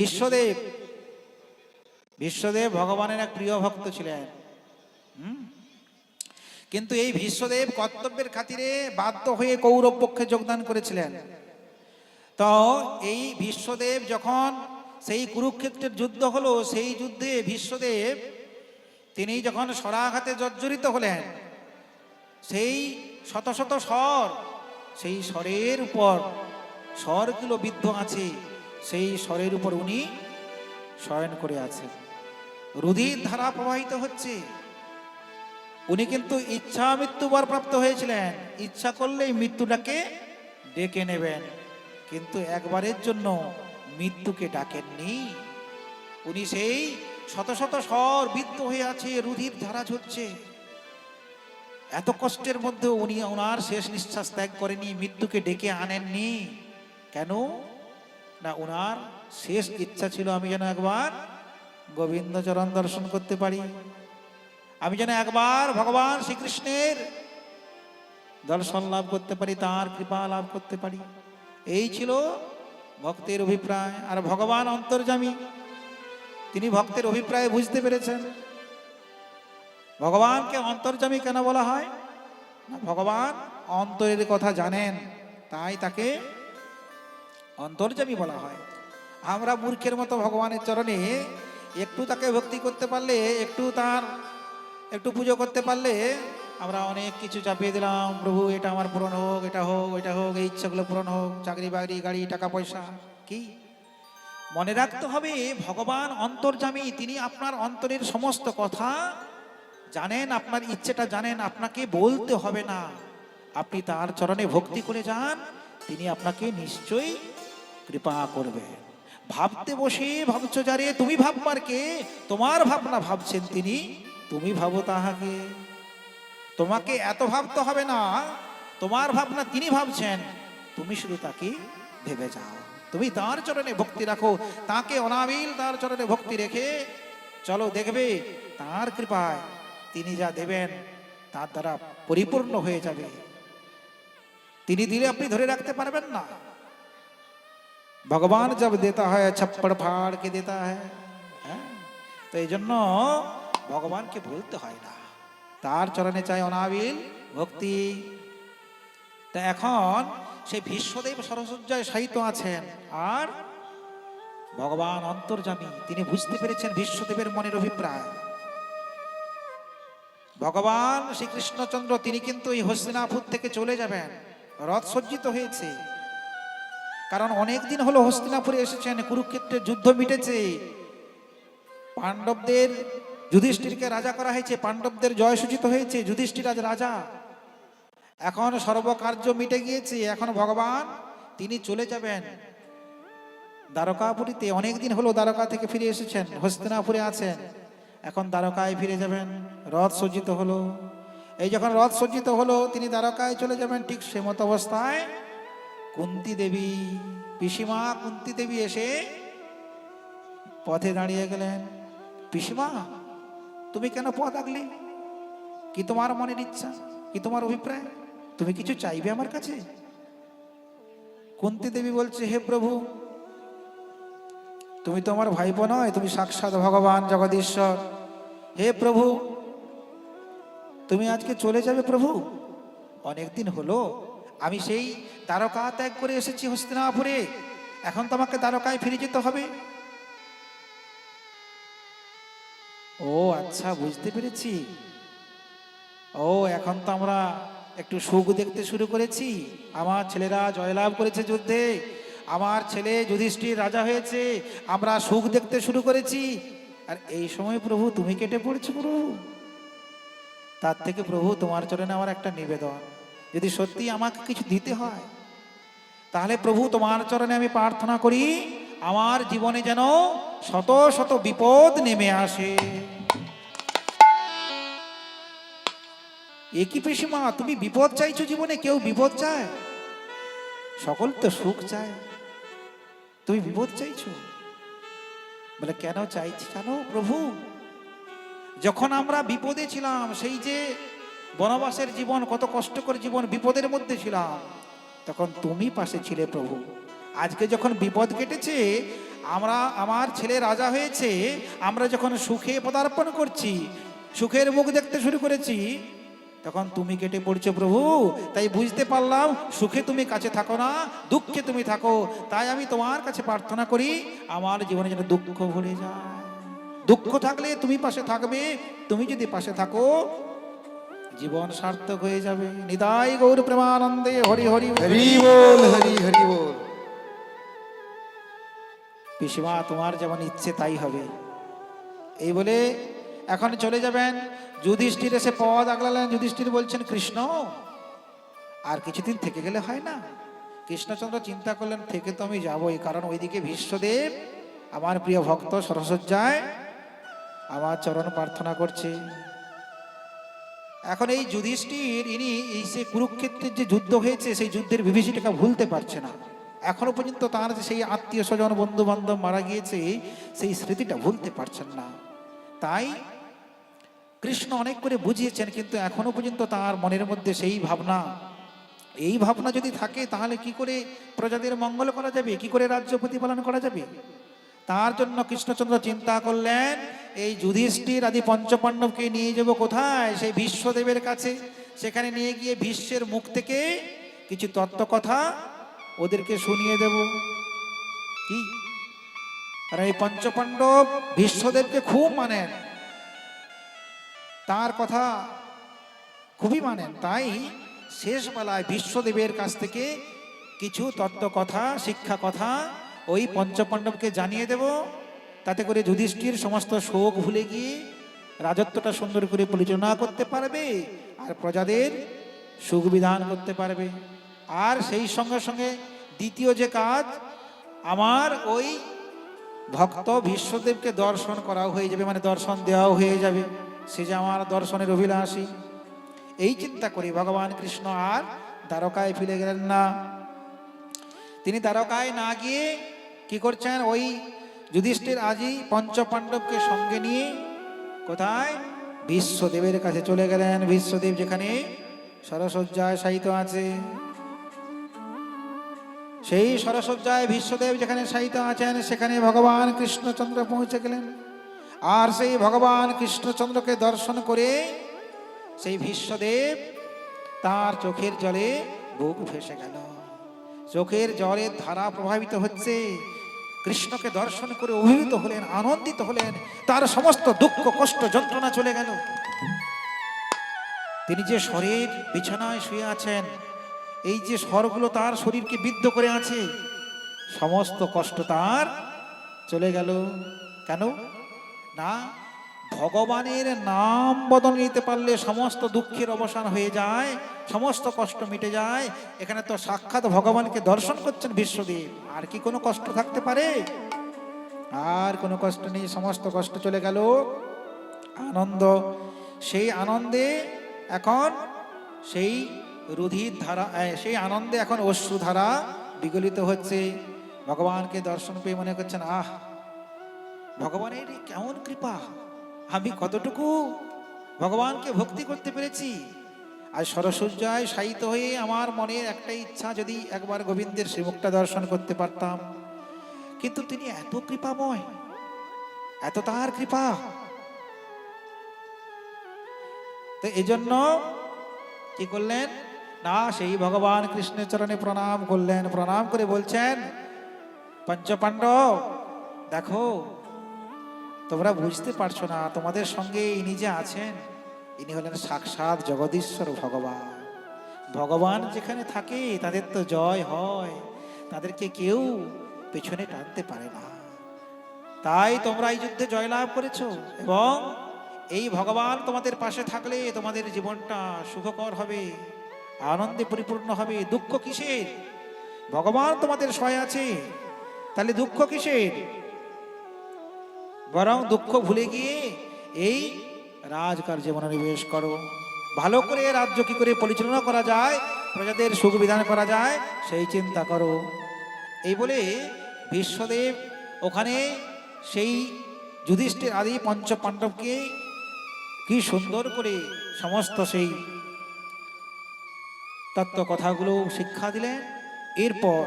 বিশ্বদেব বিশ্বদেব ভগবানের এক প্রিয় ভক্ত ছিলেন? কিন্তু এই বিশ্বদেব কর্তব্যের খাতিরে বাধ্য হয়ে কৌরব পক্ষে যোগদান করেছিলেন। তো এই বিশ্বদেব যখন সেই কুরুক্ষেত্রের যুদ্ধ হলো, সেই যুদ্ধে বিশ্বদেব, তিনি যখন সরাঘাতে জর্জরিত হলেন, সেই শত শত স্বর, সেই স্বরের উপর স্বরগুলো বিদ্ধ আছে। সেই স্বরের উপর উনি শয়ন করে আছেন। রুধির ধারা প্রবাহিত হচ্ছে। উনি কিন্তু ইচ্ছা মৃত্যুবার প্রাপ্ত হয়েছিলেন। ইচ্ছা করলেই মৃত্যুটাকে ডেকে নেবেন। কিন্তু একবারের জন্য মৃত্যুকে ডাকেননি। উনি সেই শত শত স্বর বিদ্ধ হয়ে আছে, রুধির ধারা ঝরছে এত কষ্টের মধ্যে উনি ওনার শেষ নিঃশ্বাস ত্যাগ করেনি, মৃত্যুকে ডেকে আনেননি। কেন? না ওনার শেষ ইচ্ছা ছিল আমি যেন একবার গোবিন্দচরণ দর্শন করতে পারি। আমি যেন একবার ভগবান শ্রীকৃষ্ণের দর্শন লাভ করতে পারি, তার কৃপা লাভ করতে পারি। এই ছিল ভক্তের অভিপ্রায়। আর ভগবান অন্তর্জামী তিনি ভক্তের অভিপ্রায় বুঝতে পেরেছেন। ভগবানকে অন্তর্জামী কেন বলা হয়? না, ভগবান অন্তরের কথা জানেন, তাই তাকে অন্তর্জামী বলা হয়। আমরা মূর্খের মতো ভগবানের চরণে একটু তাকে ভক্তি করতে পারলে, একটু তার, একটু পুজো করতে পারলে আমরা অনেক কিছু চাপিয়ে দিলাম। প্রভু, এটা আমার পূরণ হোক, এটা হোক এটা হোক, এই ইচ্ছাগুলো পূরণ হোক, চাকরি বাকরি, গাড়ি, টাকা পয়সা, কি? মনে রাখতে হবে, ভগবান অন্তর্জামী তিনি আপনার অন্তরের সমস্ত কথা জানেন, আপনার ইচ্ছেটা জানেন, আপনাকে বলতে হবে না। আপনি তার চরণে ভক্তি করে যান, তিনি আপনাকে নিশ্চয়ই কৃপা করবে। ভাবতে বসে ভাবছ যারে তুমি ভাববার কে? তোমার ভাবনা ভাবছেন তিনি। তুমি ভাবো তাহাকে। তোমাকে এত ভাবতে হবে না। তোমার ভাবনা তিনি ভাবছেন। তুমি শুধু তাকে ভেবে যাও। তুমি তার চরণে ভক্তি রাখো। তাকে অনাবিল তার চরণে ভক্তি রেখে চলো দেখবে তার কৃপায় তিনি যা দেবেন তার দ্বারা পরিপূর্ণ হয়ে যাবে। তিনি দিলে আপনি ধরে রাখতে পারবেন না। ভগবান যাব দেতা হয় ছপ্পড় ফাড়কে দেতা হয় হ্যাঁ? তো এই জন্য ভগবানকে ভুলতে হয় না। তার চরণে চাই অনাবিল ভক্তি। তা এখন সেই ভীষ্মদেব সরসজ্জায় সাহিত্য আছেন, আর ভগবান অন্তর্জামী তিনি বুঝতে পেরেছেন বিশ্বদেবের মনের অভিপ্রায়। ভগবান শ্রীকৃষ্ণচন্দ্র, তিনি কিন্তু এই হস্তিনাপুর থেকে চলে যাবেন, রথ সজ্জিত হয়েছে। কারণ অনেক দিন হলো হস্তিনাপুরে এসেছেন কুরুক্ষেত্রের যুদ্ধ মিটেছে। পাণ্ডবদের যুধিষ্ঠিরকে রাজা করা হয়েছে, পাণ্ডবদের জয় সূচিত হয়েছে যুধিষ্ঠির আজ রাজা। এখন সর্বকার্য মিটে গিয়েছে, এখন ভগবান তিনি চলে যাবেন। দ্বারকাপুরীতে অনেক দিন হলো দ্বারকা থেকে ফিরে এসেছেন, হস্তিনাপুরে আছেন। এখন দ্বারকায় ফিরে যাবেন, রথ সজ্জিত হলো। এই যখন রথ সজ্জিত হলো, তিনি দ্বারকায় চলে যাবেন, ঠিক সে মতো অবস্থায় কুন্তি দেবী, পিসিমা কুন্তি দেবী এসে পথে দাঁড়িয়ে গেলেন। পিসিমা, তুমি কেন পথ আগলে? কি তোমার মনের ইচ্ছা? কি তোমার অভিপ্রায়? তুমি কিছু চাইবে আমার কাছে? কুন্তি দেবী বলছে, হে প্রভু, তুমি তো আমার ভাইপো নয়, তুমি সাক্ষাৎ ভগবান জগদীশ্বর। হে প্রভু, তুমি আজকে চলে যাবে প্রভু? অনেকদিন হলো, আমি সেই দ্বারকা ত্যাগ করে এসেছি হস্তিনাপুরে। এখন তো আমাকে দ্বারকায় ফিরে যেতে হবে। ও আচ্ছা বুঝতে পেরেছি। ও, এখন তো আমরা একটু সুখ দেখতে শুরু করেছি। আমার ছেলেরা জয়লাভ করেছে যুদ্ধে। আমার ছেলে যুধিষ্ঠির রাজা হয়েছে। আমরা সুখ দেখতে শুরু করেছি। আর এই সময় প্রভু, তুমি কেটে পড়েছো প্রভু? তার থেকে প্রভু, তোমার চরণে আমার একটা নিবেদন। যদি সত্যি আমাকে কিছু দিতে হয় তাহলে প্রভু তোমার চরণে আমি প্রার্থনা করি, আমার জীবনে যেন শত শত বিপদ নেমে আসে। একই পিসিমা, তুমি বিপদ চাইছো জীবনে? কেউ বিপদ চায়? সকল তো সুখ চায়। তুমি বিপদ চাইছো? বলে, কেন চাইছি জানো প্রভু? যখন আমরা বিপদে ছিলাম, সেই যে বনবাসের জীবন, কত কষ্টকর জীবন, বিপদের মধ্যে ছিলাম তখন তুমি পাশে ছিলে প্রভু। আজকে যখন বিপদ কেটেছে, আমরা, আমার ছেলে রাজা হয়েছে, আমরা যখন সুখে পদার্পণ করছি, সুখের মুখ দেখতে শুরু করেছি, তখন তুমি কেটে পড়ছো প্রভু। তাই বুঝতে পারলাম, সুখে তুমি কাছে থাকো না, দুঃখে তুমি থাকো। তাই আমি তোমার কাছে প্রার্থনা করি, আমার জীবনে যেন দুঃখ ভুলে যায়। দুঃখ থাকলে তুমি পাশে থাকবে, তুমি যদি পাশে থাকো জীবন সার্থক হয়ে যাবে। নিদাই গৌর প্রেমানন্দে হরি হরি হরি বল হরি হরি বল। পিসিমা তোমার যেমন ইচ্ছে তাই হবে। এই বলে এখন চলে যাবেন যুধিষ্ঠির এসে পদ আগলালেন। যুধিষ্ঠির বলছেন কৃষ্ণ আর কিছুদিন থেকে গেলে হয় না? কৃষ্ণচন্দ্র চিন্তা করলেন থেকে তো আমি যাবই কারণ ওইদিকে ভীষ্মদেব আমার প্রিয় ভক্ত সরসজ্জায় আমার চরণ প্রার্থনা করছে। এখন এই যুধিষ্ঠির, ইনি এই সে কুরুক্ষেত্রের যে যুদ্ধ হয়েছে, সেই যুদ্ধের বিভীষিকাকে ভুলতে পারছে না। এখনও পর্যন্ত তার যে সেই আত্মীয় স্বজন বন্ধু বান্ধব মারা গিয়েছে, সেই স্মৃতিটা ভুলতে পারছেন না। তাই কৃষ্ণ অনেক করে বুঝিয়েছেন, কিন্তু এখনও পর্যন্ত তার মনের মধ্যে সেই ভাবনা। এই ভাবনা যদি থাকে, তাহলে কি করে প্রজাদের মঙ্গল করা যাবে? কি করে রাজ্য প্রতিপালন করা যাবে? তার জন্য কৃষ্ণচন্দ্র চিন্তা করলেন এই যুধিষ্ঠির আদি পঞ্চপাণ্ডবকে নিয়ে যাব কোথায়? সেই বিশ্বদেবের কাছে। সেখানে নিয়ে গিয়ে বিশ্বের মুখ থেকে কিছু তত্ত্ব কথা ওদেরকে শুনিয়ে দেব। কি? আর এই পঞ্চপাণ্ডব বিশ্বদেবকে খুব মানেন। তার কথা খুবই মানেন। তাই শেষবেলায় বিশ্বদেবের কাছ থেকে কিছু তত্ত্ব কথা শিক্ষা কথা ওই পঞ্চপাণ্ডবকে জানিয়ে দেব। তাতে করে যুধিষ্ঠির সমস্ত শোক ভুলে গিয়ে রাজত্বটা সুন্দর করে পরিচালনা করতে পারবে আর প্রজাদের সুখ বিধান করতে পারবে। আর সেই সঙ্গে সঙ্গে দ্বিতীয় যে কাজ, আমার ওই ভক্ত বিশ্বদেবকে দর্শন করা হয়ে যাবে মানে দর্শন দেওয়াও হয়ে যাবে। সে যে আমার দর্শনের অভিলাষী। এই চিন্তা করি, ভগবান কৃষ্ণ আর দ্বারকায় ফিরে গেলেন না। তিনি দ্বারকায় না গিয়ে কি করছেন? ওই যুধিষ্ঠির আজই পঞ্চপাণ্ডবকে সঙ্গে নিয়ে কোথায়? বিশ্বদেবের কাছে চলে গেলেন। বিশ্বদেব যেখানে সরসজ্জায় শায়িত আছে। সেই সরসজ্জায় বিশ্বদেব যেখানে শায়িত আছেন, সেখানে ভগবান কৃষ্ণচন্দ্র পৌঁছে গেলেন। আর সেই ভগবান কৃষ্ণচন্দ্রকে দর্শন করে সেই বিশ্বদেব তার চোখের জলে বুক ভেসে গেল। চোখের জলের ধারা প্রভাবিত হচ্ছে। কৃষ্ণকে দর্শন করে অভিভূত হলেন, আনন্দিত হলেন, তার সমস্ত দুঃখ, কষ্ট, যন্ত্রণা চলে গেল। তিনি যে শরীর বিছানায় শুয়ে আছেন, এই যে স্বরগুলো তার শরীরকে বিদ্ধ করে আছে, সমস্ত কষ্ট তার চলে গেল। কেন? না ভগবানের নাম বদল নিতে পারলে সমস্ত দুঃখের অবসান হয়ে যায়, সমস্ত কষ্ট মিটে যায়। এখানে তো সাক্ষাৎ ভগবানকে দর্শন করছেন বিশ্বদেব। আর কি কোনো কষ্ট থাকতে পারে? আর কোনো কষ্ট নেই, সমস্ত কষ্ট চলে গেল। আনন্দ, সেই আনন্দে এখন সেই রুধির ধারা সেই আনন্দে এখন অশ্রু ধারা বিগলিত হচ্ছে। ভগবানকে দর্শন পেয়ে মনে করছেন, আহ, ভগবানের কেমন কৃপা! আমি কতটুকু ভগবানকে ভক্তি করতে পেরেছি? আর সরসজ্জায় শায়িত হয়ে আমার মনের একটা ইচ্ছা যদি একবার গোবিন্দের শ্রীমুখটা দর্শন করতে পারতাম। কিন্তু তিনি এত কৃপাময়, এত তার কৃপা। তো এই জন্য কি করলেন? না, সেই ভগবান কৃষ্ণের চরণে প্রণাম করলেন। প্রণাম করে বলছেন, পঞ্চপাণ্ডব, দেখো তোমরা বুঝতে পারছ না, তোমাদের সঙ্গে ইনি যে আছেন, ইনি হলেন সাক্ষাৎ জগদীশ্বর ভগবান। ভগবান যেখানে থাকে, তাদের তো জয় হয়, তাদেরকে কেউ পেছনে টানতে পারে না। তাই তোমরা এই যুদ্ধে জয়লাভ করেছ এবং এই ভগবান তোমাদের পাশে থাকলে তোমাদের জীবনটা সুখকর হবে, আনন্দে পরিপূর্ণ হবে। দুঃখ কিসের? ভগবান তোমাদের সয় আছে, তাহলে দুঃখ কিসের? বরং দুঃখ ভুলে গিয়ে এই রাজকার্যে মনোনিবেশ করো। ভালো করে রাজ্য কি করে পরিচালনা করা যায়, প্রজাদের সুখ বিধান করা যায়, সেই চিন্তা করো। এই বলে বিশ্বদেব ওখানে সেই যুধিষ্ঠির আদি পঞ্চ পাণ্ডবকে কি সুন্দর করে সমস্ত সেই তত্ত্ব কথাগুলো শিক্ষা দিলেন। এরপর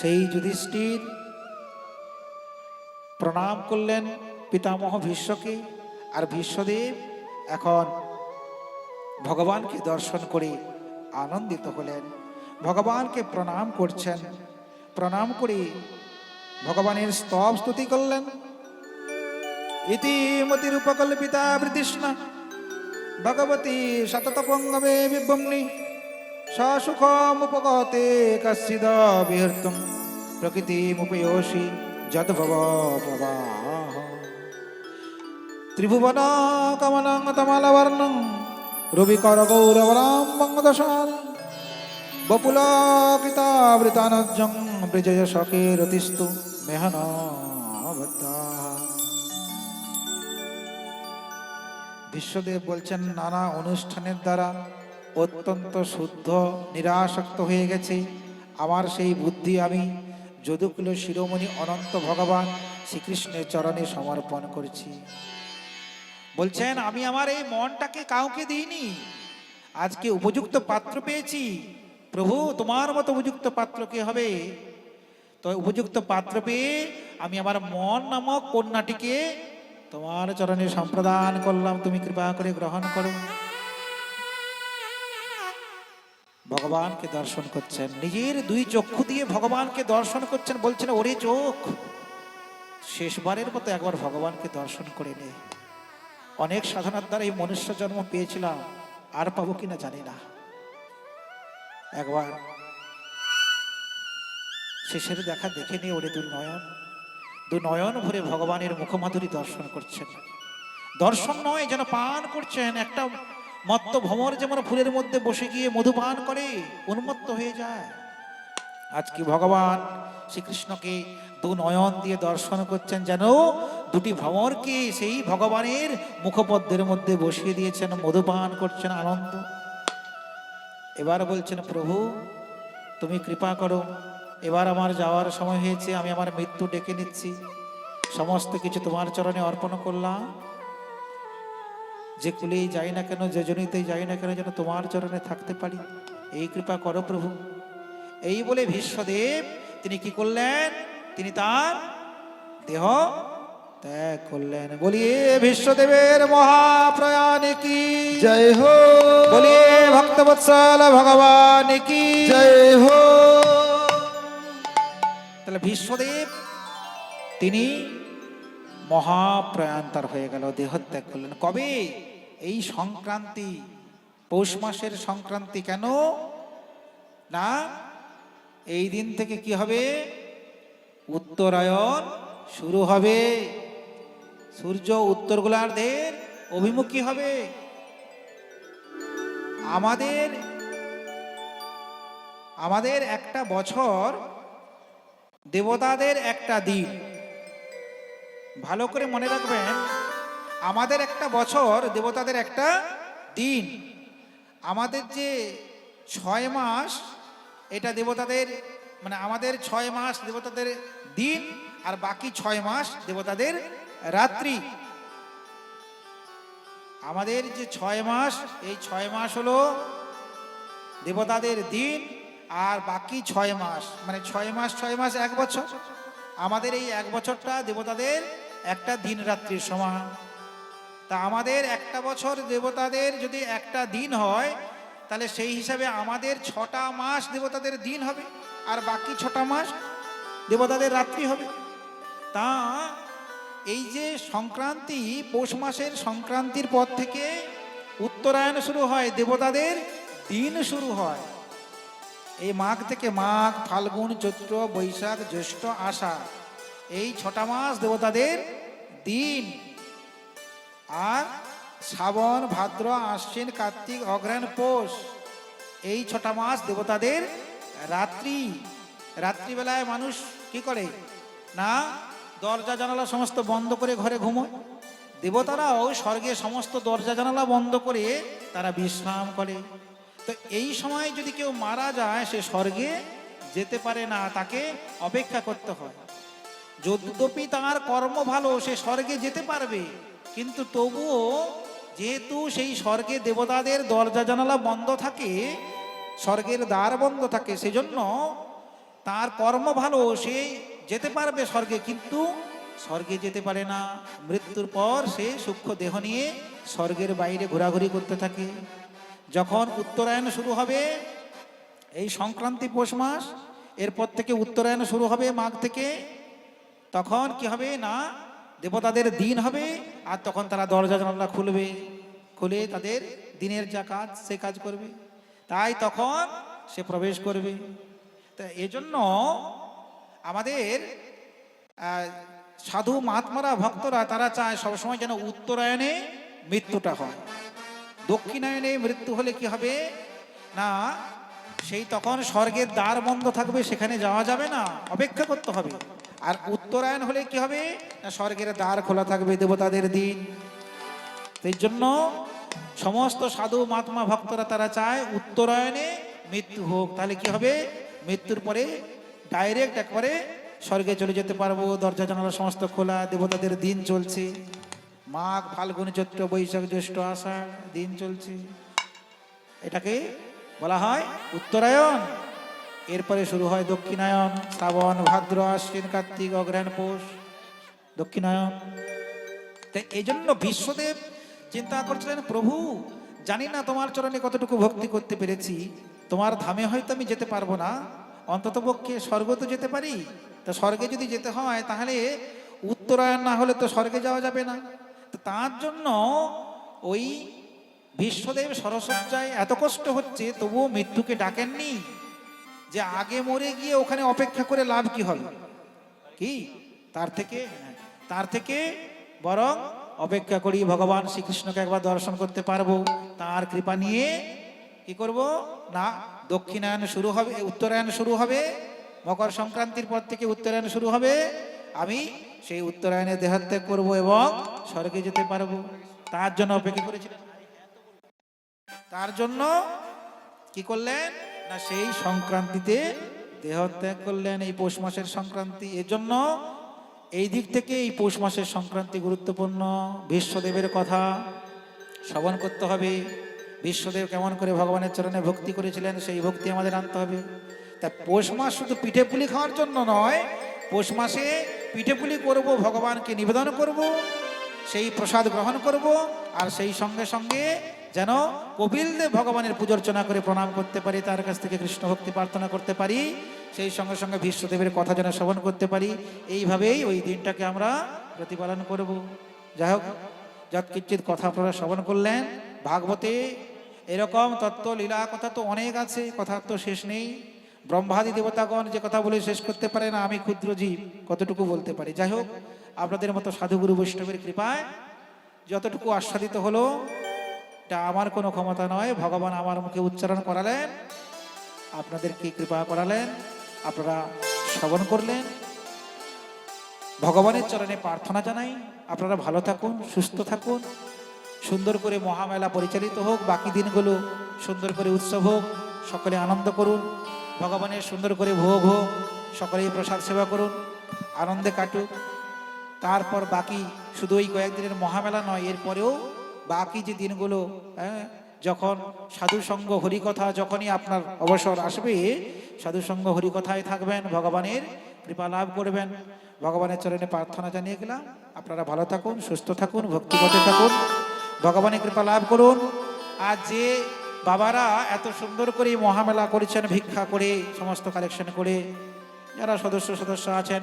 সেই যুধিষ্ঠির প্রণাম করলেন পিতামহ ভীষ্মকে। আর ভীষ্মদেব এখন ভগবানকে দর্শন করে আনন্দিত হলেন। ভগবানকে প্রণাম করছেন। প্রণাম করে ভগবানের স্তব স্তুতি করলেন। ইতিমতিরূপকল্পিতা বৃতৃষ্ণা ভগবতী শততপঙ্গমে বিভ্রমণি সসুখমুপগতে কশ্চিদ বিহর্তুম প্রকৃতিমুপয়োষি। যদ্ভব ত্রিভুবন কমলং তমালবর্ণং রবিকর গৌরবরাম বঙ্গদশানি বপুলকিতাবৃতানজ্জং বিজয় শকেরতিস্তু মেহনবদ্ধা বিশ্বদেব বলছেন নানা অনুষ্ঠানের দ্বারা অত্যন্ত শুদ্ধ নিরাসক্ত হয়ে গেছে আমার সেই বুদ্ধি আমি যদুকুল শিরোমণি অনন্ত ভগবান শ্রীকৃষ্ণের চরণে সমর্পণ করছি। বলছেন, আমি আমার এই মনটাকে কাউকে দিইনি। আজকে উপযুক্ত পাত্র পেয়েছি। প্রভু, তোমার মতো উপযুক্ত পাত্র কে হবে? তো উপযুক্ত পাত্র পেয়ে আমি আমার মন নামক কন্যাটিকে তোমার চরণে সম্প্রদান করলাম। তুমি কৃপা করে গ্রহণ করো। ভগবানকে দর্শন করছেন। নিজের দুই চক্ষু দিয়ে ভগবানকে দর্শন করছেন বলছেন, ওরে চোখ, শেষবারের মতো একবার ভগবানকে দর্শন করে নে। অনেক সাধনার দ্বারা এই মনুষ্য জন্ম পেয়েছিলাম, আর পাবো কিনা জানি না। একবার শেষের দেখা দেখে নিয়ে ওরে দু নয়ন ভরে ভগবানের মুখমাধুরী দর্শন করছেন। দর্শন নয়, যেন পান করছেন। একটা মত্ত ভ্রমর যেমন ফুলের মধ্যে বসে গিয়ে মধুপান করে, উন্মত্ত হয়ে যায়। আজকে ভগবান শ্রীকৃষ্ণকে দু নয়ন দিয়ে দর্শন করছেন যেন, দুটি ভ্রমরকে সেই ভগবানের মুখপদ্মের মধ্যে বসিয়ে দিয়েছেন, মধুপান করছেন আনন্দ। এবার বলছেন, প্রভু, তুমি কৃপা করো। এবার আমার যাওয়ার সময় হয়েছে, আমি আমার মৃত্যু ডেকে নিচ্ছি। সমস্ত কিছু তোমার চরণে অর্পণ করলাম। যে কুলেই যাই না কেন যে জনিতেই যাই না কেন যেন তোমার চরণে থাকতে পারি। এই কৃপা করো প্রভু। এই বলে ভীষ্মদেব তিনি কি করলেন? তিনি তার দেহ ত্যাগ করলেন। বলিয়ে ভীষ্মদেবের মহাপ্রয়াণ কি? জয় হো। বলিয়ে ভক্তবৎসল ভগবান কি? জয় হো। তাহলে ভীষ্মদেব তিনি মহাপ্রয়ান্তার হয়ে গেল দেহত্যাগ করলেন। কবে? এই সংক্রান্তি, পৌষ মাসের সংক্রান্তি কেন? না, এই দিন থেকে কি হবে? উত্তরায়ণ শুরু হবে। সূর্য উত্তর গোলার্ধের অভিমুখী হবে। আমাদের আমাদের একটা বছর, দেবতাদের একটা দিন। ভালো করে মনে রাখবেন আমাদের একটা বছর, দেবতাদের একটা দিন। আমাদের যে ছয় মাস, এটা দেবতাদের মানে আমাদের ছয় মাস দেবতাদের দিন আর বাকি ছয় মাস দেবতাদের রাত্রি। আমাদের যে ছয় মাস, এই ছয় মাস হলো দেবতাদের দিন আর বাকি ছয় মাস। মানে ছয় মাস ছয় মাস, এক বছর। আমাদের এই এক বছরটা দেবতাদের একটা দিন রাত্রির সমান। তা আমাদের একটা বছর দেবতাদের যদি একটা দিন হয়, তাহলে সেই হিসাবে আমাদের ছটা মাস দেবতাদের দিন হবে, আর বাকি ছটা মাস দেবতাদের রাত্রি হবে। তা এই যে সংক্রান্তি, পৌষ মাসের সংক্রান্তির পর থেকে উত্তরায়ণ শুরু হয়, দেবতাদের দিন শুরু হয়। এই মাঘ থেকে মাঘ, ফাল্গুন, চৈত্র, বৈশাখ, জ্যৈষ্ঠ, আষাঢ়, এই ছটা মাস দেবতাদের দিন। আর শ্রাবণ, ভাদ্র, আশ্বিন, কার্তিক অগ্রহায়ণ পৌষ, এই ছটা মাস দেবতাদের রাত্রি। রাত্রিবেলায় মানুষ কি করে? না, দরজা, জানালা সমস্ত বন্ধ করে ঘরে ঘুমোয়। দেবতারাও স্বর্গে সমস্ত দরজা, জানালা বন্ধ করে তারা বিশ্রাম করে। তো এই সময় যদি কেউ মারা যায়, সে স্বর্গে যেতে পারে না, তাকে অপেক্ষা করতে হয়। যদ্যপি তার কর্ম ভালো, সে স্বর্গে যেতে পারবে। কিন্তু তবুও যেহেতু সেই স্বর্গে দেবতাদের দরজা জানালা বন্ধ থাকে, স্বর্গের দ্বার বন্ধ থাকে, সেজন্য তার কর্ম ভালো, সে যেতে পারবে স্বর্গে, কিন্তু স্বর্গে যেতে পারে না। মৃত্যুর পর সে সূক্ষ্ম দেহ নিয়ে স্বর্গের বাইরে ঘোরাঘুরি করতে থাকে। যখন উত্তরায়ণ শুরু হবে, এই সংক্রান্তি পৌষ মাস, এরপর থেকে উত্তরায়ণ শুরু হবে মাঘ থেকে, তখন কি হবে না দেবতাদের দিন হবে, আর তখন তারা দরজা জানলা খুলবে, খুলে তাদের দিনের যা কাজ, সে কাজ করবে। তাই তখন সে প্রবেশ করবে। তা এজন্য আমাদের সাধু মহাত্মারা, ভক্তরা, তারা চায় সবসময় যেন উত্তরায়ণে মৃত্যুটা হয়। দক্ষিণায়নে মৃত্যু হলে কি হবে? না, সেই তখন স্বর্গের দ্বার বন্ধ থাকবে, সেখানে যাওয়া যাবে না, অপেক্ষা করতে হবে। আর উত্তরায়ণ হলে কি হবে? না স্বর্গের দ্বার খোলা থাকবে দেবতাদের দিন। সেই জন্য সমস্ত সাধু মহাত্মা ভক্তরা তারা চায় উত্তরায়ণে মৃত্যু হোক। তাহলে কি হবে? মৃত্যুর পরে ডাইরেক্ট একবারে স্বর্গে চলে যেতে পারব। দরজা, জানালা সমস্ত খোলা, দেবতাদের দিন চলছে। মাঘ, ফাল্গুন, চৈত্র, বৈশাখ, জ্যৈষ্ঠ, আষাঢ় দিন চলছে। এটাকে বলা হয় উত্তরায়ণ। এরপরে শুরু হয় দক্ষিণায়ন, শ্রাবণ, ভাদ্র, আশ্বিন, কার্তিক, অগ্রহায়ণ, পৌষ। দক্ষিণায়ন। তাই এই জন্য বিশ্বদেব চিন্তা করছিলেন, প্রভু, জানি না তোমার চরণে কতটুকু ভক্তি করতে পেরেছি। তোমার ধামে হয়তো আমি যেতে পারব না। অন্তত পক্ষে স্বর্গ তো যেতে পারি। তা স্বর্গে যদি যেতে হয়, তাহলে উত্তরায়ণ না হলে তো স্বর্গে যাওয়া যাবে না। তো তার জন্য ওই বিশ্বদেব সরস্বজ্জায় এত কষ্ট হচ্ছে, তবুও মৃত্যুকে ডাকেননি। যে আগে মরে গিয়ে ওখানে অপেক্ষা করে লাভ কি হবে? কি? তার থেকে তার থেকে বরং অপেক্ষা করি ভগবান শ্রীকৃষ্ণকে একবার দর্শন করতে পারব। তার কৃপা নিয়ে কি করব? না, দক্ষিণায়ন শুরু হবে, উত্তরায়ণ শুরু হবে, মকর সংক্রান্তির পর থেকে উত্তরায়ণ শুরু হবে। আমি সেই উত্তরায়ণে দেহাত্যাগ করব এবং স্বর্গে যেতে পারব। তার জন্য অপেক্ষা করেছিলেন তার জন্য কি করলেন? না সেই সংক্রান্তিতে দেহত্যাগ করলেন এই পৌষ মাসের সংক্রান্তি। এজন্য এই দিক থেকে এই পৌষ মাসের সংক্রান্তি গুরুত্বপূর্ণ। বিশ্বদেবের কথা শ্রবণ করতে হবে। বিশ্বদেব কেমন করে ভগবানের চরণে ভক্তি করেছিলেন, সেই ভক্তি আমাদের আনতে হবে। তা পৌষ মাস শুধু পিঠে পুলি খাওয়ার জন্য নয়, পৌষ মাসে পিঠে পুলি করব, ভগবানকে নিবেদন করব, সেই প্রসাদ গ্রহণ করব, আর সেই সঙ্গে সঙ্গে যেন কপিলদেব ভগবানের পূজর্চনা করে প্রণাম করতে পারি, তার কাছ থেকে কৃষ্ণ ভক্তি প্রার্থনা করতে পারি, সেই সঙ্গে সঙ্গে বিশ্বদেবের কথা যেন শ্রবণ করতে পারি, এইভাবেই ওই দিনটাকে আমরা প্রতিপালন করব। যাই হোক, যত কথা আপনারা শ্রবণ করলেন, ভাগবতে এরকম তত্ত্ব, লীলা কথা তো অনেক আছে, কথা তো শেষ নেই। ব্রহ্মাদি দেবতাগণ যে কথা বলে শেষ করতে পারে না, আমি ক্ষুদ্র জীব, কতটুকু বলতে পারি? যাই হোক, আপনাদের মতো সাধুগুরু বৈষ্ণবের কৃপায় যতটুকু আস্বাদিত হলো এটা আমার কোনো ক্ষমতা নয়। ভগবান আমার মুখে উচ্চারণ করালেন। আপনাদেরকে কৃপা করালেন। আপনারা শ্রবণ করলেন। ভগবানের চরণে প্রার্থনা জানাই। আপনারা ভালো থাকুন, সুস্থ থাকুন। সুন্দর করে মহামেলা পরিচালিত হোক, বাকি দিনগুলো সুন্দর করে উৎসব হোক, সকলে আনন্দ করুন। ভগবানের সুন্দর করে ভোগ হোক, সকলেই প্রসাদ সেবা করুন, আনন্দে কাটুক। তারপর বাকি শুধু ওই কয়েকদিনের মহামেলা নয়, এরপরেও বাকি যে দিনগুলো হ্যাঁ যখন সাধুসঙ্গ হরিকথা যখনই আপনার অবসর আসবে, সাধুসঙ্গ হরিকথায় থাকবেন, ভগবানের কৃপা লাভ করবেন। ভগবানের চরণে প্রার্থনা জানিয়ে গেলাম। আপনারা ভালো থাকুন, সুস্থ থাকুন, ভক্তিপথে থাকুন, ভগবানের কৃপা লাভ করুন। আর যে বাবারা এত সুন্দর করে মহামেলা করেছেন, ভিক্ষা করে, সমস্ত কালেকশন করে, যারা সদস্য সদস্য আছেন,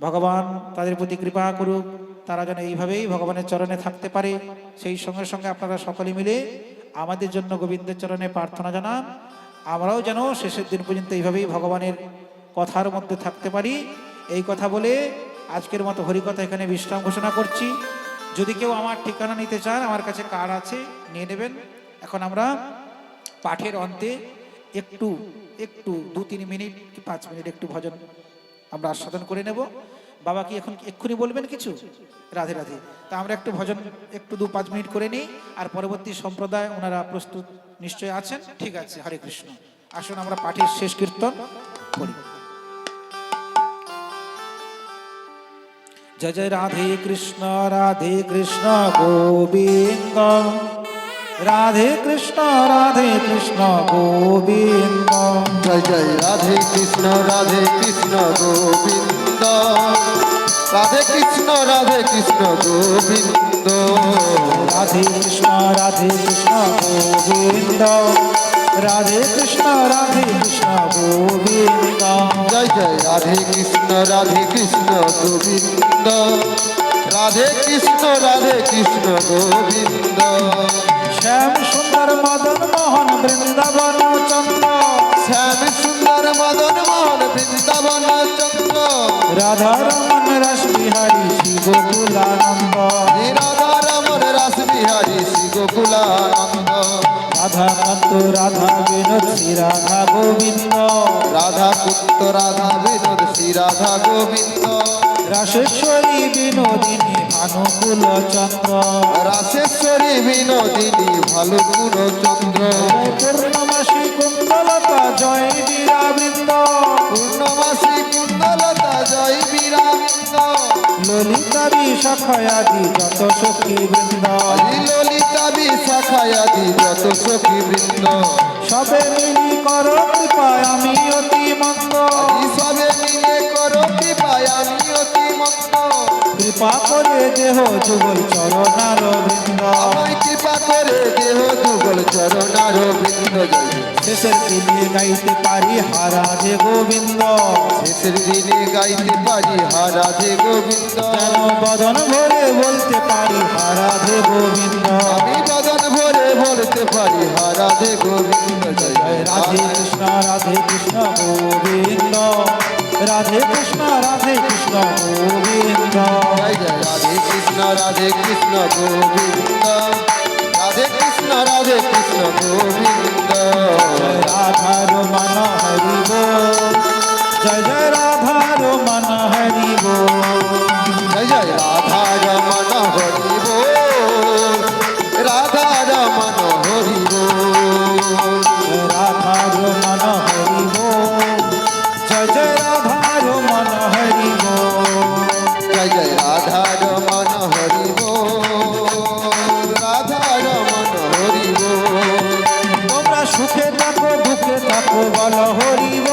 ভগবান তাদের প্রতি কৃপা করুক। তারা যেন এইভাবেই ভগবানের চরণে থাকতে পারে। সেই সঙ্গে সঙ্গে আপনারা সকলে মিলে আমাদের জন্য গোবিন্দের চরণে প্রার্থনা জানান। আমরাও যেন শেষের দিন পর্যন্ত এইভাবেই ভগবানের কথার মধ্যে থাকতে পারি। এই কথা বলে আজকের মতো হরিকথা এখানে বিশ্রাম ঘোষণা করছি। যদি কেউ আমার ঠিকানা নিতে চান, আমার কাছে কার্ড আছে, নিয়ে নেবেন। এখন আমরা পাঠের অন্তে একটু একটু দু তিন মিনিট কি পাঁচ মিনিট একটু ভজন আমরা আস্বাদন করে নেব। বাবা কি এখন এক্ষুনি বলবেন কিছু? রাধে রাধে। তা আমরা একটু ভজন, একটু দু পাঁচ মিনিট করে নিই, আর পরবর্তী সম্প্রদায় ওনারা প্রস্তুত নিশ্চয় আছেন? ঠিক আছে, হরে কৃষ্ণ। আসুন আমরা পাঠের শেষ কীর্তন করি। জয় জয় রাধে কৃষ্ণ রাধে কৃষ্ণ গোবিন্দ। রাধে কৃষ্ণ রাধে কৃষ্ণ গোবিন্দ। জয় জয় রাধে কৃষ্ণ রাধে কৃষ্ণ গোবিন্দ। রাধে কৃষ্ণ রাধে কৃষ্ণ গোবিন্দ। রাধে কৃষ্ণ রাধে কৃষ্ণ গোবিন্দ। রাধে কৃষ্ণ রাধে কৃষ্ণ গোবিন্দ। জয় জয় রাধে কৃষ্ণ রাধে কৃষ্ণ গোবিন্দ। রাধে কৃষ্ণ রাধে কৃষ্ণ গোবিন্দ। শ্যাম সুন্দর মদন মোহন বৃন্দাবন চন্দ্র। শ্যাম সুন্দর মদন মোহন বৃন্দাবন চন্দ্র। রাধা রমন রস বিহারী শিব গোকুলানন্দ। রাধা রমন রাস বিহারী শ্রী গোকুলানন্দ। রাধা কান্ত রাধা বিনোদ শ্রী রাধা গোবিন্দ রাধা কুন্ত রাধা বিনোদ শ্রী রাধা গোবিন্দ রাসেশ্বরী বিনোদিনী ভানুকুল চন্দ্র। রাসেশ্বরী বিনোদিনী ভালো চন্দ্র। কুন্দলতা জয় বীরাবৃন্দ পূর্ণমাসী কুন্দলতা জয় বীরাবৃন্দ ললিতাবি সখয়াদি যত সখী বৃন্দ। ললিতাবি ললিতা বিশাখায়াদি যত সখী বৃন্দ। সবে মিলি কর কৃপায় আমি অতি মন্দ। সবে মিলে করো কৃপায় আমি অতি মন্দ কৃপা করে দেহ যুগল চরণার বৃন্দ। আমায় কৃপা করে দেহ যুগল চরণার বৃন্দ। জয় শেষের দিনে গাইতে পারি হারাধে গোবিন্দ। শেষের দিনে গাইতে পারি হারাধে গোবিন্দ। যেন বদন ভরে বলতে পারি হারাধে গোবিন্দ। আমি বদন ভরে বলতে পারি হারাধে গোবিন্দ। জয় জয় রাধে কৃষ্ণ রাধে কৃষ্ণ গোবিন্দ। রাধে কৃষ্ণ রাধে কৃষ্ণ গোবিন্দ। রাধে কৃষ্ণ রাধে কৃষ্ণ গোবিন্দ। রাধে কৃষ্ণ রাধে কৃষ্ণ গোবিন্দ। রাধার মন হরিব। জয় জয় রাধার মন হরিব। জয় জয় রাধা রমন হরিব। রাধা রমন সুখে থাকো দুঃখে থাকো বল হরিব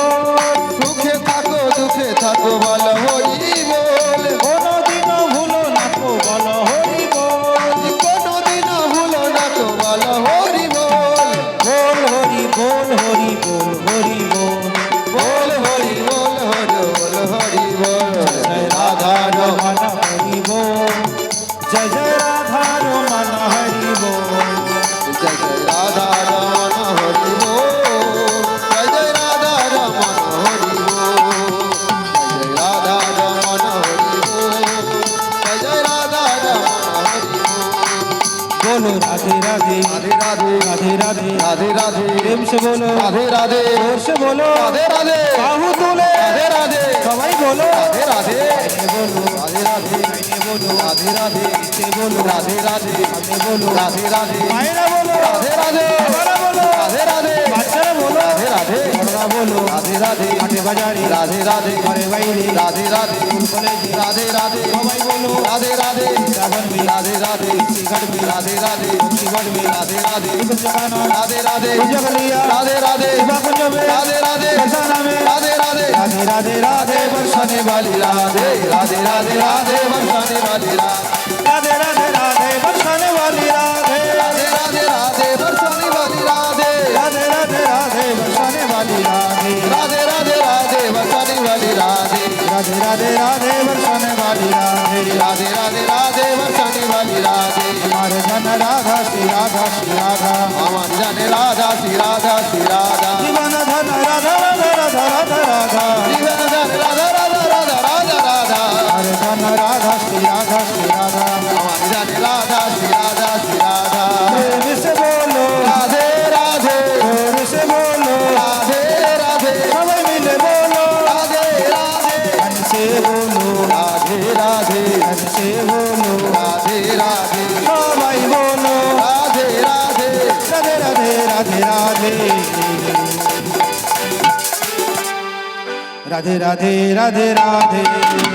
বলো। রাধে রাধে। হর্ষ বলো। রাধে রাধে। বাহু তুলে। রাধে রাধে। সবাই বলো। রাধে রাধে। বলো বলো রাধে রাধে নিচে বলো রাধে রাধে আমি বলো রাধে রাধে মায়েরা বলো রাধে রাধে রাধে রাধে বাচ্চারা বলো রাধে রাধে বড়রা বলো রাধে রাধে হাটে বাজারে রাধে রাধে ঘরে বাইরে রাধে রাধে কলেজে রাধে রাধে সবাই বলো রাধে রাধে রাধনবি রাধে রাধে শ্রীঘাটবি রাধে রাধে শ্রীঘাটবি রাধে রাধে রাধে রাধে রাধে রাধে রাধে রাধে রাধে রাধে রাধে রাধে রাধে বর্ষণে বালি রাধে রাধে রাধে রাধে বর্ষণে वाली राधे राधे। राधे राधे बरसाने वाली राधे। राधे राधे राधे बरसाने वाली राधे। राधे राधे राधे बरसाने वाली राधे। राधे राधे राधे बरसाने वाली राधे। राधे राधे राधे बरसाने वाली राधे। राधे राधे राधे बरसाने वाली राधे। हमारे जन राधा श्री राधा श्री राधा। हमारी जाने राधा श्री राधा श्री राधा। जीवन धन राधा राधा राधा राधा राधा। जीवन धन राधा राधा রাধা হরে ধন রাধা শ্রী রাধা শ্রী রাধা। আমার রাধে রাধা শ্রী রাধা শ্রী রাধা। সে বলো। রাধে রাধে। হরে সে বলো। রাধে রাধে। সবাই মিলে বলো। রাধে রাধে। হন সে বলো। রাধে রাধে। হন সে বলো। রাধে রাধে। সবাই বলো। রাধে রাধে। রাধে রাধে রাধে রাধে। রাধে রাধে রাধে রাধে।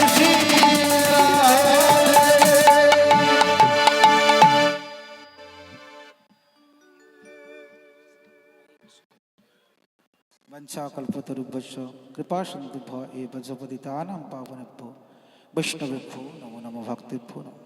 ইচ্ছাকল্পতরুভ্যস্য কৃপা সন্দুভ্য এ বজপদিতানাম পাবনেভ্য বৈষ্ণবেভ্য নমো নম ভক্তেভ্য নম